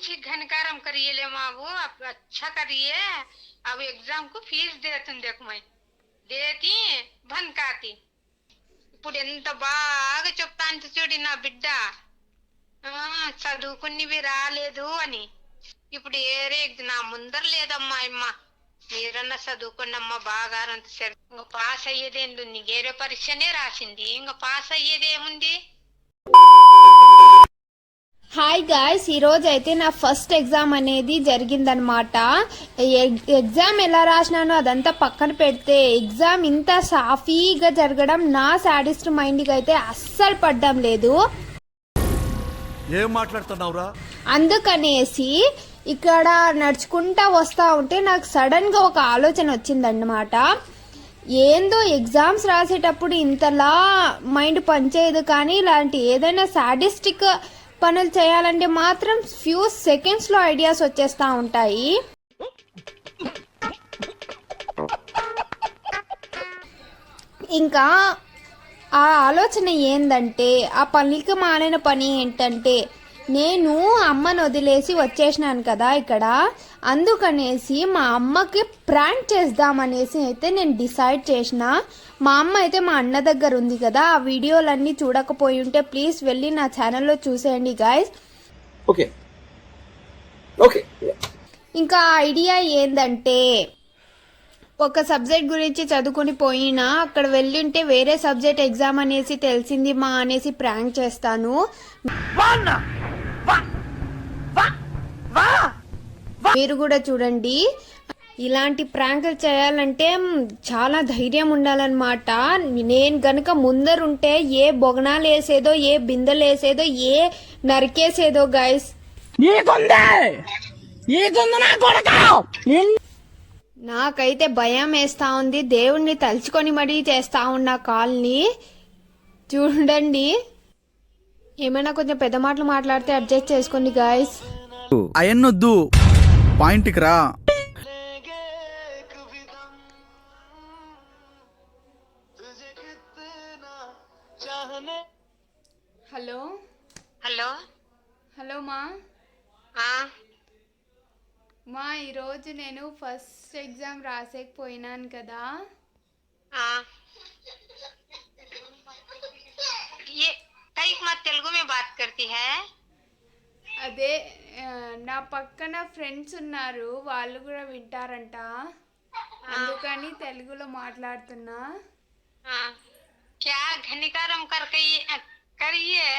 మంచి घनकारम करिए ले माँ वो आप अच्छा करिए अब एग्जाम को फीस देती देखो मैं దేతి బంద్ కాతి ఇప్పుడు ఎంత బాగా చెప్తాను చూడి నా బిడ్డ ఆ, చదువుకునివి రాలేదు అని ఇప్పుడు ఏరే నా ముందర లేదమ్మా అమ్మ మీరన్నా చదువుకున్నమ్మా బాగా అంత సరే ఇంకా పాస్ అయ్యేదేందు నీకేరే పరీక్షనే రాసింది ఇంకా పాస్ అయ్యేదేముంది హాయ్ గాయ్స్ ఈరోజు అయితే నా ఫస్ట్ ఎగ్జామ్ అనేది జరిగిందనమాట ఎగ్- ఎగ్జామ్ ఎలా రాసినానో అదంతా పక్కన పెడితే ఎగ్జామ్ ఇంత సాఫీగా జరగడం నా సాడిస్ట్ మైండ్కి అయితే అస్సలు పడ్డం లేదు. ఏం మాట్లాడుతున్నావురా? అందుకనేసి ఇక్కడ నడుచుకుంటా వస్తా ఉంటే నాకు సడన్గా ఒక ఆలోచన వచ్చిందన్నమాట. ఏందో ఎగ్జామ్స్ రాసేటప్పుడు ఇంతలా మైండ్ పనిచేయదు కానీ ఇలాంటి ఏదైనా సాడిస్టిక్ పనులు చేయాలంటే మాత్రం ఫ్యూ సెకండ్స్లో ఐడియాస్ వచ్చేస్తా ఉంటాయి. ఇంకా ఆ ఆలోచన ఏందంటే ఆ పనికి మాలిన పని ఏంటంటే నేను అమ్మను వదిలేసి వచ్చేసినాను కదా ఇక్కడ. అందుకనేసి మా అమ్మకి ప్రాంక్ చేద్దామనేసి అయితే నేను డిసైడ్ చేసిన. మా అమ్మ అయితే మా అన్న దగ్గర ఉంది కదా ఆ వీడియోలన్నీ చూడకపోయి ఉంటే ప్లీజ్ వెళ్ళి నా ఛానల్లో చూసేయండి గాయస్ ఓకే. ఓకే. ఇంకా ఐడియా ఏందంటే ఒక సబ్జెక్ట్ గురించి చదువుకుని పోయినా అక్కడ వెళ్ళుంటే వేరే సబ్జెక్ట్ ఎగ్జామ్ అనేసి తెలిసింది మా అనేసి ప్రాంక్ చేస్తాను. మీరు కూడా చూడండి. ఇలాంటి ప్రాంకులు చేయాలంటే చాలా ధైర్యం ఉండాలన్నమాట. నేను గనక ముందరుంటే ఏ బొగనాలు వేసేదో ఏ బిందెలు వేసేదో ఏ నరికేసేదో గైస్ నాకైతే భయం వేస్తా ఉంది. దేవుణ్ణి తలుచుకొని మరీ చేస్తా ఉన్న కాల్ని. చూడండి. ఏమైనా కొంచెం పెద్ద మాటలు మాట్లాడితే అడ్జస్ట్ చేసుకోండి గాయస్ అయన్నొద్దు. పాయింట్కి రా. హలో. హలో. హలో మా. ఆ. మా ఈరోజు నేను ఫస్ట్ ఎగ్జామ్ రాసేకపోయినాను కదా. లైక్ మా తెలుగు మే బాత్ కర్తీ హై అదే నా పక్కన ఫ్రెండ్స్ ఉన్నారు వాళ్ళు కూడా వింటారంట. అందుకని తెలుగులో మాట్లాడుతున్నా. క్యా ఘనికారం కర్కయ్యే కరియే?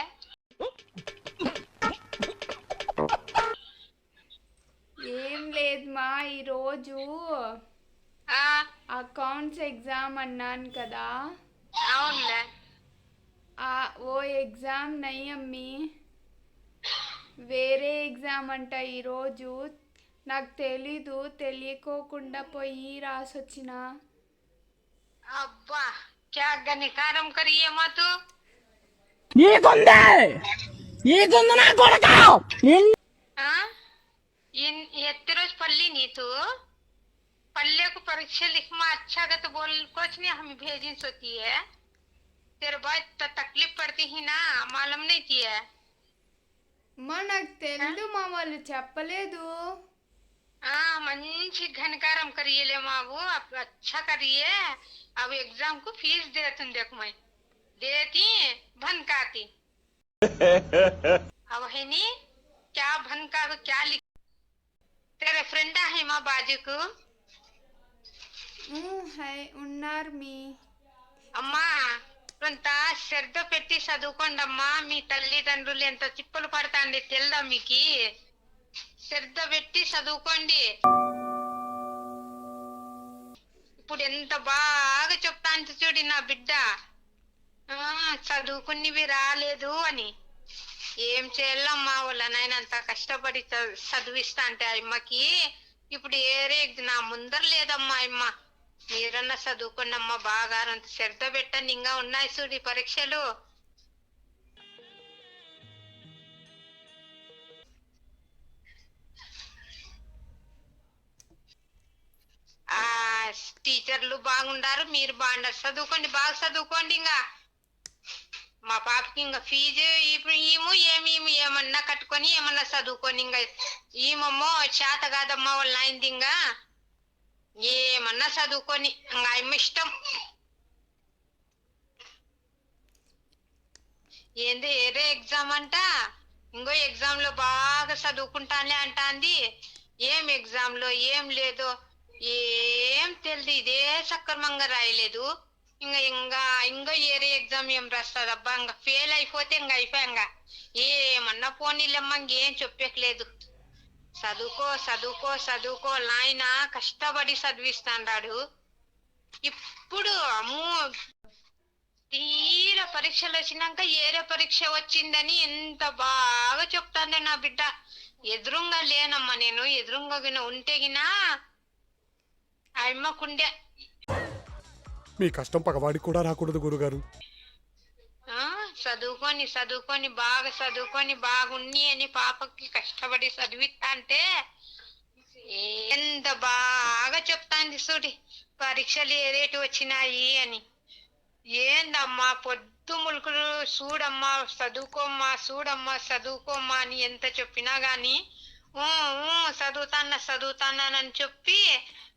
ఏం లేదు మా ఈరోజు అకౌంట్స్ ఎగ్జామ్ అన్నాను కదా. అవునులే. ఆ ఓ ఎగ్జామ్ నయ్యి అమ్మి వేరే ఎగ్జామ్ అంట ఈరోజు నాకు తెలీదు తెలియకోకుండా పోయి రాసొచ్చిన అబ్బా क्या घनीकारम करिए मत ఆ? इन इतने रोज पढ़ली नहीं तू पल्ले को परीक्षा लिख में अच्छा का तो बोल कुछ नहीं हमें भेजी सोती है तेरे बाद तो तकलीफ पड़ती ही ना मालूम नहीं थी है మా నాకు తెలీదు మా వాళ్ళు చెప్పలేదు हाँ मंची घनकारम करिए ले माँ वो आप अच्छा करिए अब एग्जाम को फीस दे तुम देखो मैं देती भन काती अब है नी क्या भन का को क्या लिख तेरे फ्रेंड है माँ बाजू को ఉమ్, హై ఉన్నారు మీ అమ్మా కొంత శ్రద్ధ పెట్టి చదువుకోండమ్మా మీ తల్లిదండ్రులు ఎంత చిప్పులు పడతాండి తెల్దా మీకు? శ్రద్ధ పెట్టి చదువుకోండి. ఇప్పుడు ఎంత బాగా చెప్తాను చూడి నా బిడ్డ. ఆ, చదువుకునివి రాలేదు అని. ఏం చేయాలమ్మా వాళ్ళ నాయన అంత కష్టపడి చదివిస్తా అంటే అమ్మకి? ఇప్పుడు ఏరే నా ముందర లేదమ్మా అమ్మ. మీరన్నా చదువుకున్నమ్మా బాగా అంత శ్రద్ధ పెట్టండి. ఇంకా ఉన్నాయి చూడు పరీక్షలు. ఆ టీచర్లు బాగుండారు మీరు బాగుండారు. చదువుకోండి బాగా చదువుకోండి ఇంకా. మా పాపకి ఇంకా ఫీజు ఇప్పుడు ఈము ఏమి ఏమన్నా కట్టుకొని ఏమన్నా చదువుకొని ఇంకా ఈమమ్మో చేత కాదమ్మా వాళ్ళ నాయనది ఇంకా. ఏమన్నా చదువుకొని ఇంకా ఆయమ్మ ఇష్టం. ఏంది ఏరే ఎగ్జామ్ అంట. ఇంకో ఎగ్జామ్లో బాగా చదువుకుంటానే అంటాంది. ఏం ఎగ్జామ్లో ఏం లేదు ఏం తెలియదు ఇదే సక్రమంగా రాయలేదు. ఇంకా ఇంకా ఇంకో ఏరే ఎగ్జామ్ ఏం రాస్తుంది? అబ్బా ఇంకా ఫెయిల్ అయిపోతే ఇంకా అయిపోయా ఇంకా. ఏమన్నా పోనీలేమ్మా ఇంకేం చెప్పట్లేదు చదువుకో చదువుకో చదువుకో నాయన కష్టపడి చదివిస్తాడు ఇప్పుడు అమ్మో తీర పరీక్షలు వచ్చినాక ఏరే పరీక్ష వచ్చిందని ఎంత బాగా చెప్తాను నా బిడ్డ. ఎదురుంగా లేనమ్మా నేను ఎదురుంగా గిన ఉంటే గినా అమ్మకుండే. మీ కష్టం పగవాడికి కూడా రాకూడదు గురుగారు. చదువుకొని చదువుకొని బాగా చదువుకొని బాగుండి అని పాపకి కష్టపడి చదివిస్తా అంటే ఎంత బాగా చెప్తాంది చూడి పరీక్షలు ఏరేటి వచ్చినాయి అని. ఏందమ్మా పొద్దు ములుకులు చూడమ్మా చదువుకోమ్మా చూడమ్మా చదువుకోమ్మా అని ఎంత చెప్పినా గాని ఊ, ఊ, చదువుతానా చదువుతానని చెప్పి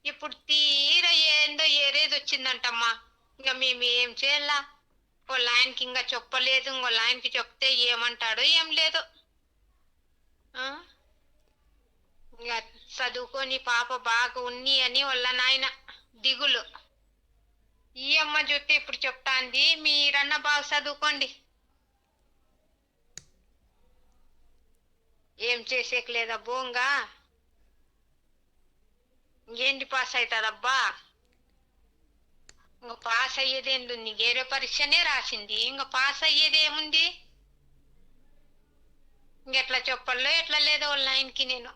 ఇప్పుడు తీర ఏందో ఏరేది వచ్చిందంటమ్మా ఇంకా మేము ఏం చేయాలా? ఓ లైన్కి ఇంకా చెప్పలేదు ఇంకో లైన్కి చెప్తే ఏమంటాడో ఏం లేదు. ఇంకా చదువుకొని పాప బాగా ఉన్ని అని వాళ్ళ నాయన దిగులు. ఈ అమ్మ చూస్తే ఇప్పుడు చెప్తాంది మీరన్నా బాగా చదువుకోండి. ఏం చేసేకి లేదా బోంగా ఇంకేంటి పాస్ అవుతాదబ్బా ఇంకా పాస్ అయ్యేది ఉంది వేరే పరీక్షనే రాసింది. ఇంకా పాస్ అయ్యేది ఏముంది ఇంకెట్లా చెప్పల్లో ఎట్లా లేదో వాళ్ళ ఆయనకి నేను.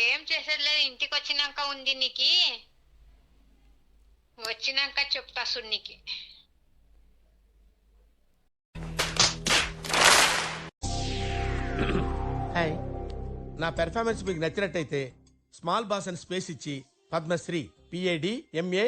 ఏం చేసేది లేదు ఇంటికి వచ్చినాక ఉంది నీకి. వచ్చినాక చెప్తా సున్నికి హాయ్. నా పెర్ఫార్మెన్స్ మీకు నచ్చినట్టయితే స్మాల్ బాస్ అని స్పేస్ ఇచ్చి పద్మశ్రీ పిఏడి ఎంఏ